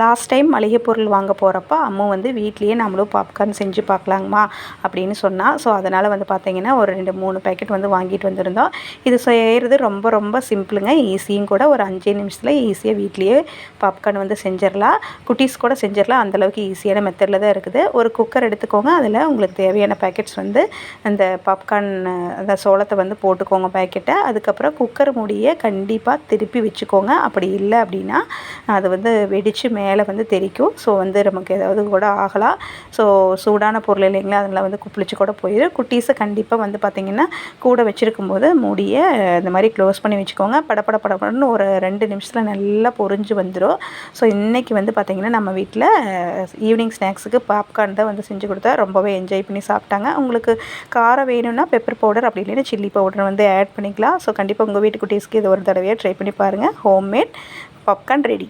Last time மளிகை பொருள் வாங்க போகிறப்ப அம்மு வந்து வீட்லேயே நம்மளும் பாப்கார்ன் செஞ்சு பார்க்கலாங்கம்மா அப்படின்னு சொன்னால் ஸோ அதனால் வந்து பார்த்திங்கன்னா ஒரு ரெண்டு மூணு பேக்கெட் வந்து வாங்கிட்டு வந்திருந்தோம். இது செய்கிறது ரொம்ப ரொம்ப சிம்பிளுங்க ஈஸியும் கூட ஒரு அஞ்சே நிமிஷத்தில் ஈஸியாக வீட்லேயே பாப்கார்ன் வந்து செஞ்சிடலாம். குட்டீஸ் கூட செஞ்சிடலாம். அந்தளவுக்கு ஈஸியான மெத்தடில் தான் இருக்குது. ஒரு குக்கர் எடுத்துக்கோங்க. அதில் உங்களுக்கு தேவையான பேக்கெட்ஸ் வந்து அந்த பாப்கார்ன் அந்த சோளத்தை வந்து போட்டுக்கோங்க பேக்கெட்டை அதுக்கப்புறம் குக்கர் மூடியை கண்டிப்பாக திருப்பி வச்சுக்கோங்க. அப்படி இல்லை அப்படின்னா அது வந்து வெடித்து மேலே வந்து தெரிக்கும். ஸோ வந்து நமக்கு ஏதாவது கூட ஆகலாம். ஸோ சூடான பொருள் இல்லைங்களா? அதனால் வந்து குப்பிளிச்சு கூட போயிடும் குட்டீஸை கண்டிப்பாக வந்து பார்த்திங்கன்னா கூட வச்சுருக்கும் போது மூடியை இந்த மாதிரி க்ளோஸ் பண்ணி வச்சுக்கோங்க. படப்பட படப்படன்னு ஒரு ரெண்டு நிமிஷத்தில் நல்லா பொறிஞ்சு வந்துடும் ஸோ இன்றைக்கி வந்து பார்த்திங்கன்னா நம்ம வீட்டில் ஈவினிங் ஸ்நாக்ஸுக்கு பாப்கார்ன் தான் வந்து செஞ்சு கொடுத்தா ரொம்பவே என்ஜாய் பண்ணி சாப்பிட்டாங்க. உங்களுக்கு காரம் வேணும்னா பெப்பர் பவுடர் அப்படி இல்லைன்னா சில்லி பவுடர் வந்து ஆட் பண்ணிக்கலாம். ஸோ கண்டிப்பாக உங்கள் வீட்டு குட்டீஸ்க்கு இது ஒரு தடவையாக ட்ரை பண்ணி பாருங்கள் ஹோம்மேட் பாப்கார்ன் ரெடி